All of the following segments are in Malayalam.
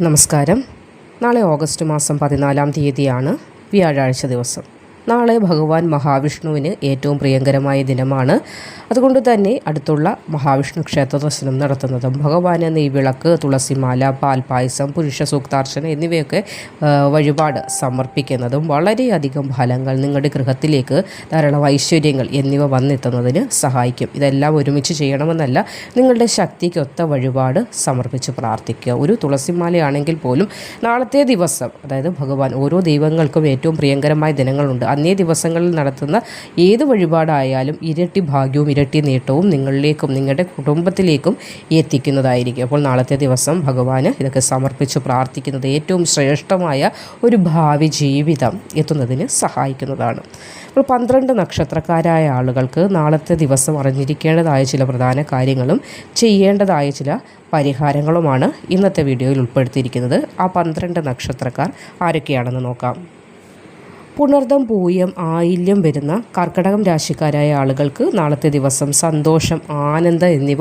നമസ്കാരം. നാളെ ഓഗസ്റ്റ് മാസം പതിനാലാം തീയതിയാണ് വ്യാഴാഴ്ച ദിവസം. നാളെ ഭഗവാൻ മഹാവിഷ്ണുവിന് ഏറ്റവും പ്രിയങ്കരമായ ദിനമാണ്. അതുകൊണ്ട് തന്നെ അടുത്തുള്ള മഹാവിഷ്ണു ക്ഷേത്ര ദർശനം നടത്തുന്നതും ഭഗവാന് നെയ്വിളക്ക് തുളസിമാല പാൽപായസം പുരുഷ സൂക്താർച്ചന എന്നിവയൊക്കെ വഴിപാട് സമർപ്പിക്കുന്നതും വളരെയധികം ഫലങ്ങൾ നിങ്ങളുടെ ഗൃഹത്തിലേക്ക് ധാരാളം ഐശ്വര്യങ്ങൾ എന്നിവ വന്നെത്തുന്നതിന് സഹായിക്കും. ഇതെല്ലാം ഒരുമിച്ച് ചെയ്യണമെന്നല്ല നിങ്ങളുടെ ശക്തിക്കൊത്ത വഴിപാട് സമർപ്പിച്ച് പ്രാർത്ഥിക്കുക. ഒരു തുളസിമാലയാണെങ്കിൽ പോലും നാളത്തെ ദിവസം അതായത് ഭഗവാൻ ഓരോ ദൈവങ്ങൾക്കും ഏറ്റവും പ്രിയങ്കരമായ ദിനങ്ങളുണ്ട്. അന്നേ ദിവസങ്ങളിൽ നടത്തുന്ന ഏത് വഴിപാടായാലും ഇരട്ടി ഭാഗ്യവും ഇരട്ടി നേട്ടവും നിങ്ങളിലേക്കും നിങ്ങളുടെ കുടുംബത്തിലേക്കും എത്തിക്കുന്നതായിരിക്കും. അപ്പോൾ നാളത്തെ ദിവസം ഭഗവാന് ഇതൊക്കെ സമർപ്പിച്ച് പ്രാർത്ഥിക്കുന്നത് ഏറ്റവും ശ്രേഷ്ഠമായ ഒരു ഭാവി ജീവിതം എത്തുന്നതിന് സഹായിക്കുന്നതാണ്. അപ്പോൾ പന്ത്രണ്ട് നക്ഷത്രക്കാരായ ആളുകൾക്ക് നാളത്തെ ദിവസം അറിഞ്ഞിരിക്കേണ്ടതായ ചില പ്രധാന കാര്യങ്ങളും ചെയ്യേണ്ടതായ ചില പരിഹാരങ്ങളുമാണ് ഇന്നത്തെ വീഡിയോയിൽ ഉൾപ്പെടുത്തിയിരിക്കുന്നത്. ആ പന്ത്രണ്ട് നക്ഷത്രക്കാർ ആരൊക്കെയാണെന്ന് നോക്കാം. പുണർദം പൂയം ആയില്യം വരുന്ന കർക്കടകം രാശിക്കാരായ ആളുകൾക്ക് നാളത്തെ ദിവസം സന്തോഷം ആനന്ദം എന്നിവ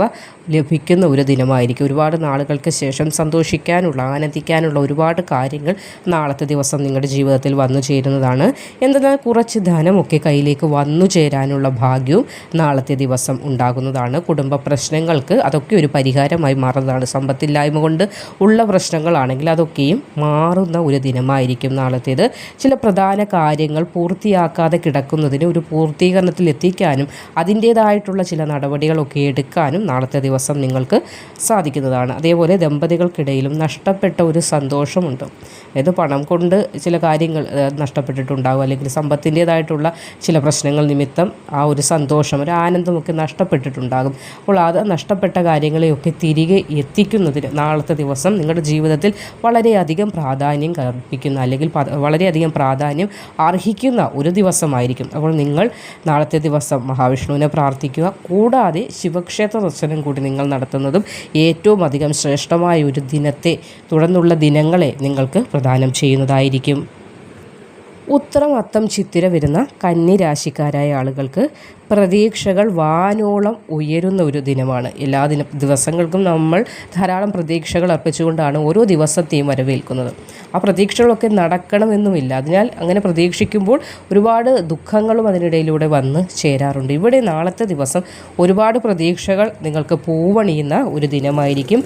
ലഭിക്കുന്ന ഒരു ദിനമായിരിക്കും. ഒരുപാട് നാളുകൾക്ക് ശേഷം സന്തോഷിക്കാനുള്ള ആനന്ദിക്കാനുള്ള ഒരുപാട് കാര്യങ്ങൾ നാളത്തെ ദിവസം നിങ്ങളുടെ ജീവിതത്തിൽ വന്നു ചേരുന്നതാണ്. എന്തെന്നാൽ കുറച്ച് ധനമൊക്കെ കയ്യിലേക്ക് വന്നു ചേരാനുള്ള ഭാഗ്യവും നാളത്തെ ദിവസം ഉണ്ടാകുന്നതാണ്. കുടുംബ പ്രശ്നങ്ങൾക്ക് അതൊക്കെ ഒരു പരിഹാരമായി മാറുന്നതാണ്. സമ്പത്തില്ലായ്മ കൊണ്ട് ഉള്ള പ്രശ്നങ്ങളാണെങ്കിൽ അതൊക്കെയും മാറുന്ന ഒരു ദിനമായിരിക്കും നാളത്തേത്. ചില പ്രധാന കാര്യങ്ങൾ പൂർത്തിയാക്കാതെ കിടക്കുന്നതിന് ഒരു പൂർത്തീകരണത്തിൽ എത്തിക്കാനും അതിന്റേതായിട്ടുള്ള ചില നടപടികളൊക്കെ എടുക്കാനും നാളത്തെ ദിവസം നിങ്ങൾക്ക് സാധിക്കുന്നതാണ്. അതേപോലെ ദമ്പതികൾക്കിടയിലും നഷ്ടപ്പെട്ട ഒരു സന്തോഷമുണ്ട്. അതായത് പണം കൊണ്ട് ചില കാര്യങ്ങൾ നഷ്ടപ്പെട്ടിട്ടുണ്ടാകും അല്ലെങ്കിൽ സമ്പത്തിന്റേതായിട്ടുള്ള ചില പ്രശ്നങ്ങൾ നിമിത്തം ആ ഒരു സന്തോഷം ഒരു ആനന്ദമൊക്കെ നഷ്ടപ്പെട്ടിട്ടുണ്ടാകും. അപ്പോൾ അത് നഷ്ടപ്പെട്ട കാര്യങ്ങളെയൊക്കെ തിരികെ എത്തിക്കുന്നതിന് നാളത്തെ ദിവസം നിങ്ങളുടെ ജീവിതത്തിൽ വളരെയധികം പ്രാധാന്യം കൽപ്പിക്കുന്ന അല്ലെങ്കിൽ വളരെയധികം പ്രാധാന്യം അർഹിക്കുന്ന ഒരു ദിവസമായിരിക്കും. അപ്പോൾ നിങ്ങൾ നാളത്തെ ദിവസം മഹാവിഷ്ണുവിനെ പ്രാർത്ഥിക്കുക. കൂടാതെ ശിവക്ഷേത്ര ദർശനം കൂടി നിങ്ങൾ നടത്തുന്നതും ഏറ്റവും അധികം ശ്രേഷ്ഠമായ ഒരു ദിനത്തെ തുടർന്നുള്ള ദിനങ്ങളെ നിങ്ങൾക്ക് പ്രദാനം ചെയ്യുന്നതായിരിക്കും. ഉത്തരം അത്തം ചിത്തിര വരുന്ന കന്നി രാശിക്കാരായ ആളുകൾക്ക് പ്രതീക്ഷകൾ വാനോളം ഉയരുന്ന ഒരു ദിനമാണ്. എല്ലാ ദിന ദിവസങ്ങൾക്കും നമ്മൾ ധാരാളം പ്രതീക്ഷകൾ അർപ്പിച്ചുകൊണ്ടാണ് ഓരോ ദിവസത്തെയും വരവേൽക്കുന്നത്. ആ പ്രതീക്ഷകളൊക്കെ നടക്കണമെന്നുമില്ല. അതിനാൽ അങ്ങനെ പ്രതീക്ഷിക്കുമ്പോൾ ഒരുപാട് ദുഃഖങ്ങളും അതിനിടയിലൂടെ വന്ന് ചേരാറുണ്ട്. ഇവിടെ നാളത്തെ ദിവസം ഒരുപാട് പ്രതീക്ഷകൾ നിങ്ങൾക്ക് പൂവണിയുന്ന ഒരു ദിനമായിരിക്കും.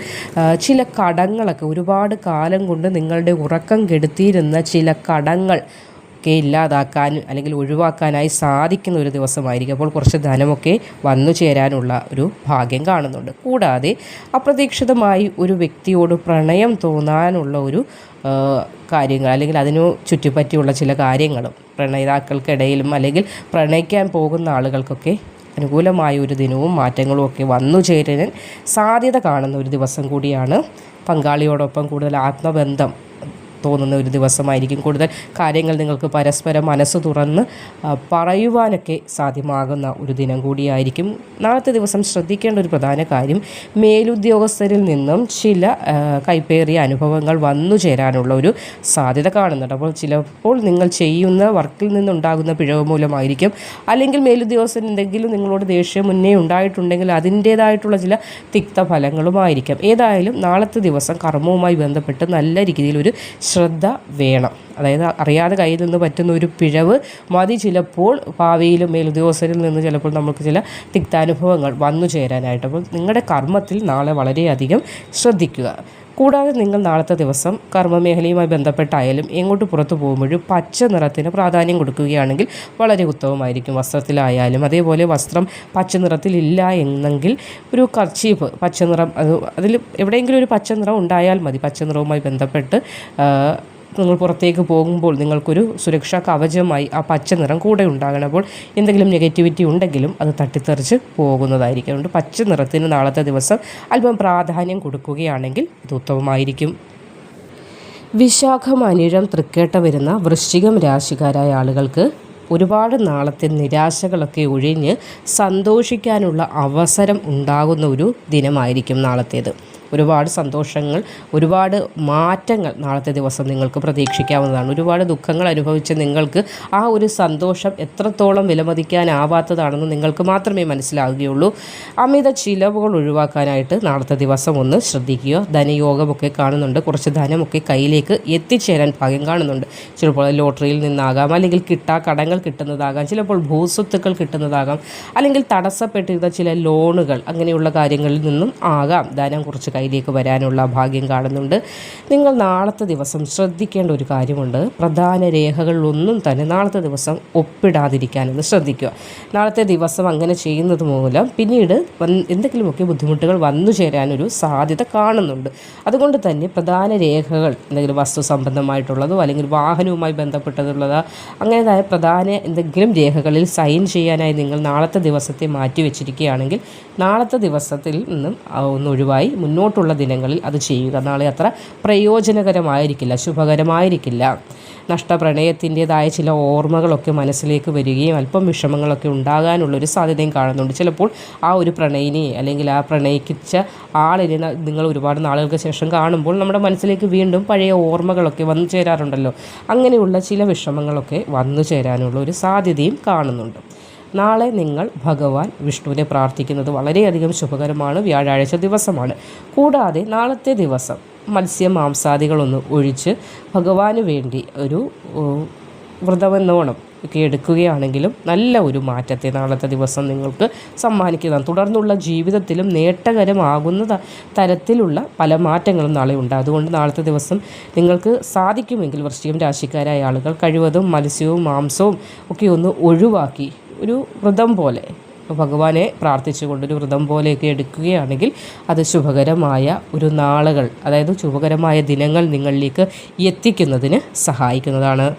ചില കടങ്ങളൊക്കെ ഒരുപാട് കാലം കൊണ്ട് നിങ്ങളുടെ ഉറക്കം കെടുത്തിയിരുന്ന ചില കടങ്ങൾ ഒക്കെ ഇല്ലാതാക്കാനും അല്ലെങ്കിൽ ഒഴിവാക്കാനായി സാധിക്കുന്ന ഒരു ദിവസമായിരിക്കും. അപ്പോൾ കുറച്ച് ധനമൊക്കെ വന്നു ചേരാനുള്ള ഒരു ഭാഗ്യം കാണുന്നുണ്ട്. കൂടാതെ അപ്രതീക്ഷിതമായി ഒരു വ്യക്തിയോട് പ്രണയം തോന്നാനുള്ള ഒരു കാര്യങ്ങൾ അല്ലെങ്കിൽ അതിനു ചുറ്റിപ്പറ്റിയുള്ള ചില കാര്യങ്ങളും പ്രണയിതാക്കൾക്കിടയിലും അല്ലെങ്കിൽ പ്രണയിക്കാൻ പോകുന്ന ആളുകൾക്കൊക്കെ അനുകൂലമായ ഒരു ദിനവും മാറ്റങ്ങളും ഒക്കെ വന്നു ചേരാൻ സാധ്യത കാണുന്ന ഒരു ദിവസം കൂടിയാണ് പങ്കാളിയോടൊപ്പം കൂടുതൽ ആത്മബന്ധം തോന്നുന്ന ഒരു ദിവസമായിരിക്കും കൂടുതൽ കാര്യങ്ങൾ നിങ്ങൾക്ക് പരസ്പരം മനസ്സ് തുറന്ന് പറയുവാനൊക്കെ സാധ്യമാകുന്ന ഒരു ദിനം കൂടിയായിരിക്കും. നാളത്തെ ദിവസം ശ്രദ്ധിക്കേണ്ട ഒരു പ്രധാന കാര്യം മേലുദ്യോഗസ്ഥരിൽ നിന്നും ചില കൈപ്പേറിയ അനുഭവങ്ങൾ വന്നു ചേരാനുള്ള ഒരു സാധ്യത കാണുന്നുണ്ട്. അപ്പോൾ ചിലപ്പോൾ നിങ്ങൾ ചെയ്യുന്ന വർക്കിൽ നിന്നുണ്ടാകുന്ന പിഴവ് മൂലമായിരിക്കും അല്ലെങ്കിൽ മേലുദ്യോഗസ്ഥൻ എന്തെങ്കിലും നിങ്ങളോട് ദേഷ്യം മുന്നേ ഉണ്ടായിട്ടുണ്ടെങ്കിൽ അതിന്റേതായിട്ടുള്ള ചില തിക്ത ഫലങ്ങളുമായിരിക്കും. ഏതായാലും നാളത്തെ ദിവസം കർമ്മവുമായി ബന്ധപ്പെട്ട് നല്ല രീതിയിൽ ഒരു ശ്രദ്ധ വേണം. അതായത് അറിയാതെ കയ്യിൽ നിന്ന് പറ്റുന്ന ഒരു പിഴവ് മതി ചിലപ്പോൾ ഭാവിയിലും മേലുദ്യോഗസ്ഥരിൽ നിന്ന് ചിലപ്പോൾ നമുക്ക് ചില തിക്താനുഭവങ്ങൾ വന്നു ചേരാനായിട്ട്. അപ്പോൾ നിങ്ങളുടെ കർമ്മത്തിൽ നാളെ വളരെയധികം ശ്രദ്ധിക്കുക. കൂടാതെ നിങ്ങൾ നാളത്തെ ദിവസം കർമ്മമേഖലയുമായി ബന്ധപ്പെട്ടായാലും എങ്ങോട്ട് പുറത്തു പോകുമ്പോഴും പച്ച നിറത്തിന് പ്രാധാന്യം കൊടുക്കുകയാണെങ്കിൽ വളരെ ഉത്തമമായിരിക്കും വസ്ത്രത്തിലായാലും. അതേപോലെ വസ്ത്രം പച്ച നിറത്തിലില്ല എന്നെങ്കിൽ ഒരു കർച്ചീഫ് പച്ച നിറം അത് അതിൽ എവിടെയെങ്കിലും ഒരു പച്ച നിറം ഉണ്ടായാൽ മതി. പച്ച നിറവുമായി ബന്ധപ്പെട്ട് നിങ്ങൾ പുറത്തേക്ക് പോകുമ്പോൾ നിങ്ങൾക്കൊരു സുരക്ഷാ കവചമായി ആ പച്ച നിറം കൂടെ ഉണ്ടാകണം. അപ്പോൾ എന്തെങ്കിലും നെഗറ്റിവിറ്റി ഉണ്ടെങ്കിലും അത് തട്ടിത്തെറിച്ച് പോകുന്നതായിരിക്കും. അതുകൊണ്ട് പച്ച നിറത്തിന് നാളത്തെ ദിവസം അല്പം പ്രാധാന്യം കൊടുക്കുകയാണെങ്കിൽ ഇത് ഉത്തമമായിരിക്കും. വിശാഖം അനിഴം തൃക്കേട്ട വരുന്ന വൃശ്ചികം രാശിക്കാരായ ആളുകൾക്ക് ഒരുപാട് നാളത്തെ നിരാശകളൊക്കെ ഒഴിഞ്ഞ് സന്തോഷിക്കാനുള്ള അവസരം ഉണ്ടാകുന്ന ഒരു ദിനമായിരിക്കും നാളത്തേത്. ഒരുപാട് സന്തോഷങ്ങൾ ഒരുപാട് മാറ്റങ്ങൾ നാളത്തെ ദിവസം നിങ്ങൾക്ക് പ്രതീക്ഷിക്കാവുന്നതാണ്. ഒരുപാട് ദുഃഖങ്ങൾ അനുഭവിച്ച് നിങ്ങൾക്ക് ആ ഒരു സന്തോഷം എത്രത്തോളം വിലമതിക്കാനാവാത്തതാണെന്ന് നിങ്ങൾക്ക് മാത്രമേ മനസ്സിലാവുകയുള്ളൂ. അമിത ചിലവുകൾ ഒഴിവാക്കാനായിട്ട് നാളത്തെ ദിവസം ഒന്ന് ശ്രദ്ധിക്കുക. ധനയോഗമൊക്കെ കാണുന്നുണ്ട്. കുറച്ച് ധനമൊക്കെ കയ്യിലേക്ക് എത്തിച്ചേരാൻ ഭാഗ്യം കാണുന്നുണ്ട്. ചിലപ്പോൾ ലോട്ടറിയിൽ നിന്നാകാം അല്ലെങ്കിൽ കിട്ടാ കടങ്ങൾ കിട്ടുന്നതാകാം ചിലപ്പോൾ ഭൂസ്വത്തുക്കൾ കിട്ടുന്നതാകാം അല്ലെങ്കിൽ തടസ്സപ്പെട്ടിരുന്ന ചില ലോണുകൾ അങ്ങനെയുള്ള കാര്യങ്ങളിൽ നിന്നും ആകാം. ധനം കുറച്ച് കയ്യിലേക്ക് വരാനുള്ള ഭാഗ്യം കാണുന്നുണ്ട്. നിങ്ങൾ നാളത്തെ ദിവസം ശ്രദ്ധിക്കേണ്ട ഒരു കാര്യമുണ്ട്. പ്രധാന രേഖകളിലൊന്നും തന്നെ നാളത്തെ ദിവസം ഒപ്പിടാതിരിക്കാനെന്ന് ശ്രദ്ധിക്കുക. നാളത്തെ ദിവസം അങ്ങനെ ചെയ്യുന്നത് മൂലം പിന്നീട് എന്തെങ്കിലുമൊക്കെ ബുദ്ധിമുട്ടുകൾ വന്നു ചേരാനൊരു സാധ്യത കാണുന്നുണ്ട്. അതുകൊണ്ട് തന്നെ പ്രധാന രേഖകൾ എന്തെങ്കിലും വസ്തു സംബന്ധമായിട്ടുള്ളതോ അല്ലെങ്കിൽ വാഹനവുമായി ബന്ധപ്പെട്ടതുള്ളതോ അങ്ങനെതായ പ്രധാന എന്തെങ്കിലും രേഖകളിൽ സൈൻ ചെയ്യാനായി നിങ്ങൾ നാളത്തെ ദിവസത്തെ മാറ്റി വെച്ചിരിക്കുകയാണെങ്കിൽ നാളത്തെ ദിവസത്തിൽ നിന്നും ഒന്നൊഴിവായി ഒന്ന് ഒഴിവായി മുന്നോട്ടുള്ള ദിനങ്ങളിൽ അത് ചെയ്യുക. നാളെ അത്ര പ്രയോജനകരമായിരിക്കില്ല ശുഭകരമായിരിക്കില്ല. നഷ്ടപ്രണയത്തിന്റെതായ ചില ഓർമ്മകളൊക്കെ മനസ്സിലേക്ക് വരികയും അല്പം വിഷമങ്ങളൊക്കെ ഉണ്ടാകാനുള്ളൊരു സാധ്യതയും കാണുന്നുണ്ട്. ചിലപ്പോൾ ആ ഒരു പ്രണയിനെ അല്ലെങ്കിൽ ആ പ്രണയിക്കിച്ച ആളിനെ നിങ്ങൾ ഒരുപാട് നാളുകൾക്ക് ശേഷം കാണുമ്പോൾ നമ്മുടെ മനസ്സിലേക്ക് വീണ്ടും പഴയ ഓർമ്മകളൊക്കെ വന്നു ചേരാറുണ്ടല്ലോ. അങ്ങനെയുള്ള ചില വിഷമങ്ങളൊക്കെ വന്നു ചേരാനുള്ള ഒരു സാധ്യതയും കാണുന്നുണ്ട്. നാളെ നിങ്ങൾ ഭഗവാൻ വിഷ്ണുവിനെ പ്രാർത്ഥിക്കുന്നത് വളരെയധികം ശുഭകരമാണ് വ്യാഴാഴ്ച ദിവസമാണ്. കൂടാതെ നാളത്തെ ദിവസം മത്സ്യ മാംസാദികളൊന്ന് ഒഴിച്ച് ഭഗവാന് വേണ്ടി ഒരു വ്രതമെന്നോണം ഒക്കെ എടുക്കുകയാണെങ്കിലും നല്ല ഒരു മാറ്റത്തെ നാളത്തെ ദിവസം നിങ്ങൾക്ക് സമ്മാനിക്കുന്നതാണ്. തുടർന്നുള്ള ജീവിതത്തിലും നേട്ടകരമാകുന്ന തരത്തിലുള്ള പല മാറ്റങ്ങളും നാളെ ഉണ്ട്. അതുകൊണ്ട് നാളത്തെ ദിവസം നിങ്ങൾക്ക് സാധിക്കുമെങ്കിൽ വൃശ്ചികം രാശിക്കാരായ ആളുകൾ കഴിവതും മത്സ്യവും മാംസവും ഒക്കെ ഒന്ന് ഒഴിവാക്കി ഒരു വ്രതം പോലെ. ഭഗവാനെ പ്രാർത്ഥിച്ചുകൊണ്ടൊരു വ്രതം പോലെയൊക്കെ എടുക്കുകയാണെങ്കിൽ അത് ശുഭകരമായ ഒരു നാളുകൾ അതായത് ശുഭകരമായ ദിനങ്ങൾ നിങ്ങളിലേക്ക് എത്തിക്കുന്നതിന് സഹായിക്കുന്നതാണ്.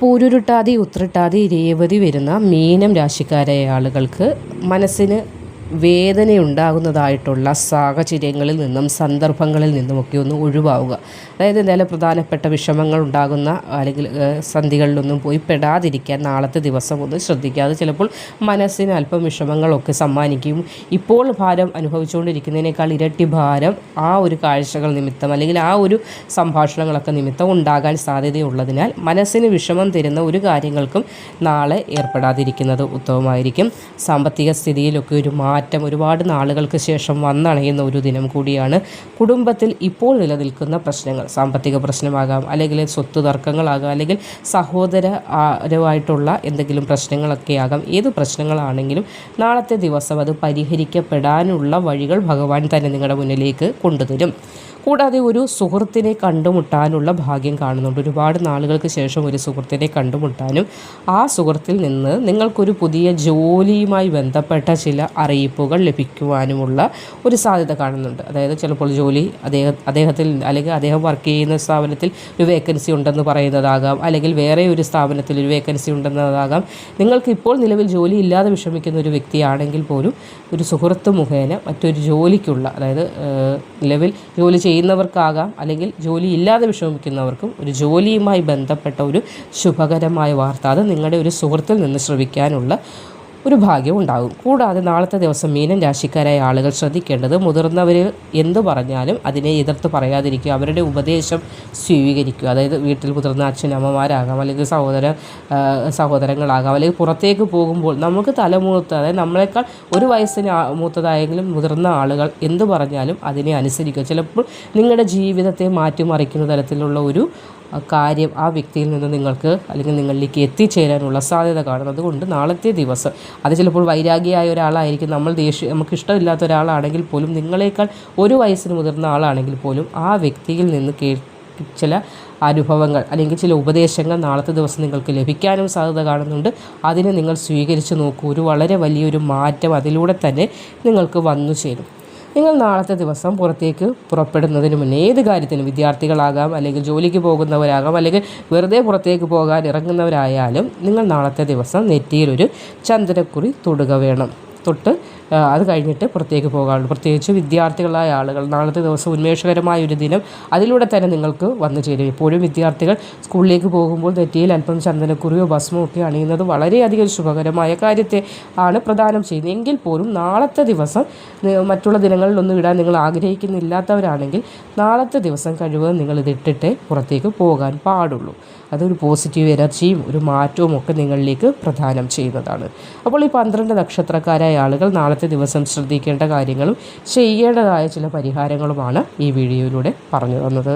പൂരുരുട്ടാതി ഉത്രട്ടാതി രേവതി വരുന്ന മീനം രാശിക്കാരായ ആളുകൾക്ക് മനസ്സിന് വേദനയുണ്ടാകുന്നതായിട്ടുള്ള സാഹചര്യങ്ങളിൽ നിന്നും സന്ദർഭങ്ങളിൽ നിന്നുമൊക്കെ ഒന്ന് ഒഴിവാവുക. അതായത് എന്തായാലും പ്രധാനപ്പെട്ട വിഷമങ്ങൾ ഉണ്ടാകുന്ന അല്ലെങ്കിൽ സന്ധികളിലൊന്നും പോയി പെടാതിരിക്കാൻ നാളത്തെ ദിവസം ഒന്ന് ശ്രദ്ധിക്കുക അത് ചിലപ്പോൾ മനസ്സിന് അല്പം വിഷമങ്ങളൊക്കെ സമ്മാനിക്കും. ഇപ്പോൾ ഭാരം അനുഭവിച്ചുകൊണ്ടിരിക്കുന്നതിനേക്കാൾ ഇരട്ടി ഭാരം ആ ഒരു കാഴ്ചകൾ നിമിത്തം അല്ലെങ്കിൽ ആ ഒരു സംഭാഷണങ്ങളൊക്കെ നിമിത്തം ഉണ്ടാകാൻ സാധ്യതയുള്ളതിനാൽ മനസ്സിന് വിഷമം തരുന്ന ഒരു കാര്യങ്ങൾക്കും നാളെ ഏർപ്പെടാതിരിക്കുന്നത് ഉത്തമമായിരിക്കും. സാമ്പത്തിക സ്ഥിതിയിലൊക്കെ ഒരു മാറ്റം ഒരുപാട് നാളുകൾക്ക് ശേഷം വന്നണയുന്ന ഒരു ദിനം കൂടിയാണ് കുടുംബത്തിൽ ഇപ്പോൾ നിലനിൽക്കുന്ന പ്രശ്നങ്ങൾ. സാമ്പത്തിക പ്രശ്നമാകാം അല്ലെങ്കിൽ സ്വത്ത് തർക്കങ്ങളാകാം അല്ലെങ്കിൽ സഹോദരമായിട്ടുള്ള എന്തെങ്കിലും പ്രശ്നങ്ങളൊക്കെ ആകാം. ഏത് പ്രശ്നങ്ങളാണെങ്കിലും നാളത്തെ ദിവസം അത് പരിഹരിക്കപ്പെടാനുള്ള വഴികൾ ഭഗവാൻ തന്നെ നിങ്ങളുടെ മുന്നിലേക്ക് കൊണ്ടുതരും. കൂടാതെ ഒരു സുഹൃത്തിനെ കണ്ടുമുട്ടാനുള്ള ഭാഗ്യം കാണുന്നുണ്ട്. ഒരുപാട് നാളുകൾക്ക് ശേഷം ഒരു സുഹൃത്തിനെ കണ്ടുമുട്ടാനും ആ സുഹൃത്തിൽ നിന്ന് നിങ്ങൾക്കൊരു പുതിയ ജോലിയുമായി ബന്ധപ്പെട്ട ചില അറിയിപ്പുകൾ ലഭിക്കുവാനുമുള്ള ഒരു സാധ്യത കാണുന്നുണ്ട്. അതായത് ചിലപ്പോൾ ജോലി അദ്ദേഹം അദ്ദേഹത്തിൽ അല്ലെങ്കിൽ അദ്ദേഹം വർക്ക് ചെയ്യുന്ന സ്ഥാപനത്തിൽ ഒരു വേക്കൻസി ഉണ്ടെന്ന് പറയുന്നതാകാം. അല്ലെങ്കിൽ വേറെ ഒരു സ്ഥാപനത്തിൽ ഒരു വേക്കൻസി ഉണ്ടെന്നതാകാം. നിങ്ങൾക്ക് ഇപ്പോൾ നിലവിൽ ജോലി ഇല്ലാതെ വിഷമിക്കുന്ന ഒരു വ്യക്തിയാണെങ്കിൽ പോലും ഒരു സുഹൃത്ത് മുഖേന മറ്റൊരു ജോലിക്കുള്ള അതായത് നിലവിൽ ജോലി ചെയ്യുന്നവർക്കാകാം. അല്ലെങ്കിൽ ജോലി ഇല്ലാതെ വിഷമിക്കുന്നവർക്കും ഒരു ജോലിയുമായി ബന്ധപ്പെട്ട ഒരു ശുഭകരമായ വാർത്ത. അത് നിങ്ങളുടെ ഒരു സുഹൃത്തിൽ നിന്ന് ശ്രവിക്കാനുള്ള ഒരു ഭാഗ്യം ഉണ്ടാകും കൂടാതെ നാളത്തെ ദിവസം മീനൻ രാശിക്കാരായ ആളുകൾ ശ്രദ്ധിക്കേണ്ടത് മുതിർന്നവർ എന്തു പറഞ്ഞാലും അതിനെ എതിർത്ത് പറയാതിരിക്കുക അവരുടെ ഉപദേശം സ്വീകരിക്കുക. അതായത് വീട്ടിൽ മുതിർന്ന അച്ഛനമ്മമാരാകാം അല്ലെങ്കിൽ സഹോദര സഹോദരങ്ങളാകാം അല്ലെങ്കിൽ പുറത്തേക്ക് പോകുമ്പോൾ നമുക്ക് തലമൂത്ത് അതായത് നമ്മളെക്കാൾ ഒരു വയസ്സിന് മൂത്തതായെങ്കിലും മുതിർന്ന ആളുകൾ എന്തു പറഞ്ഞാലും അതിനെ അനുസരിക്കുക. ചിലപ്പോൾ നിങ്ങളുടെ ജീവിതത്തെ മാറ്റിമറിക്കുന്ന തരത്തിലുള്ള ഒരു കാര്യം ആ വ്യക്തിയിൽ നിന്ന് നിങ്ങൾക്ക് അല്ലെങ്കിൽ നിങ്ങളിലേക്ക് എത്തിച്ചേരാനുള്ള സാധ്യത കാണുന്നത് കൊണ്ട് നാളത്തെ ദിവസം അത് ചിലപ്പോൾ വൈരാഗ്യമായ ഒരാളായിരിക്കും. നമ്മൾ ദേഷ്യം നമുക്ക് ഇഷ്ടമില്ലാത്ത ഒരാളാണെങ്കിൽ പോലും നിങ്ങളെക്കാൾ ഒരു വയസ്സിന് മുതിർന്ന ആളാണെങ്കിൽ പോലും ആ വ്യക്തിയിൽ നിന്ന് കേ ചില അനുഭവങ്ങൾ അല്ലെങ്കിൽ ചില ഉപദേശങ്ങൾ നാളത്തെ ദിവസം നിങ്ങൾക്ക് ലഭിക്കാനും സാധ്യത കാണുന്നുണ്ട്. അതിനെ നിങ്ങൾ സ്വീകരിച്ച് നോക്കൂ. ഒരു വളരെ വലിയൊരു മാറ്റം അതിലൂടെ തന്നെ നിങ്ങൾക്ക് വന്നു ചേരും. നിങ്ങൾ നാളത്തെ ദിവസം പുറത്തേക്ക് പുറപ്പെടുന്നതിന് മുന്നേ ഏത് കാര്യത്തിനും വിദ്യാർത്ഥികളാകാം അല്ലെങ്കിൽ ജോലിക്ക് പോകുന്നവരാകാം അല്ലെങ്കിൽ വെറുതെ പുറത്തേക്ക് പോകാൻ ഇറങ്ങുന്നവരായാലും നിങ്ങൾ നാളത്തെ ദിവസം നെറ്റിയിലൊരു ചന്ദനക്കുറി തൊടുക വേണം. തൊട്ട് അത് കഴിഞ്ഞിട്ട് പുറത്തേക്ക് പോകാറുള്ളൂ പ്രത്യേകിച്ച് വിദ്യാർത്ഥികളായ ആളുകൾ നാളത്തെ ദിവസം ഉന്മേഷകരമായ ഒരു ദിനം അതിലൂടെ തന്നെ നിങ്ങൾക്ക് വന്നു ചേരും. എപ്പോഴും വിദ്യാർത്ഥികൾ സ്കൂളിലേക്ക് പോകുമ്പോൾ നെറ്റിയിൽ അല്പം ചന്ദനക്കുറിയോ ഭസ്മോ ഒക്കെ അണിയുന്നത് വളരെയധികം ശുഭകരമായ കാര്യത്തെ ആണ് പ്രദാനം ചെയ്യുന്നത്. എങ്കിൽ പോലും നാളത്തെ ദിവസം മറ്റുള്ള ദിനങ്ങളിലൊന്നും ഇടാൻ നിങ്ങൾ ആഗ്രഹിക്കുന്നില്ലാത്തവരാണെങ്കിൽ നാളത്തെ ദിവസം കഴിവതും നിങ്ങൾ ഇതിട്ടിട്ടേ പുറത്തേക്ക് പോകാൻ പാടുള്ളൂ. അതൊരു പോസിറ്റീവ് എനർജിയും ഒരു മാറ്റവും ഒക്കെ നിങ്ങളിലേക്ക് പ്രദാനം ചെയ്യുന്നതാണ്. അപ്പോൾ ഈ പന്ത്രണ്ട് നക്ഷത്രക്കാരായ ആളുകൾ നാളത്തെ ദിവസം ശ്രദ്ധിക്കേണ്ട കാര്യങ്ങളും ചെയ്യേണ്ടതായ ചില പരിഹാരങ്ങളുമാണ് ഈ വീഡിയോയിലൂടെ പറഞ്ഞു തന്നത്.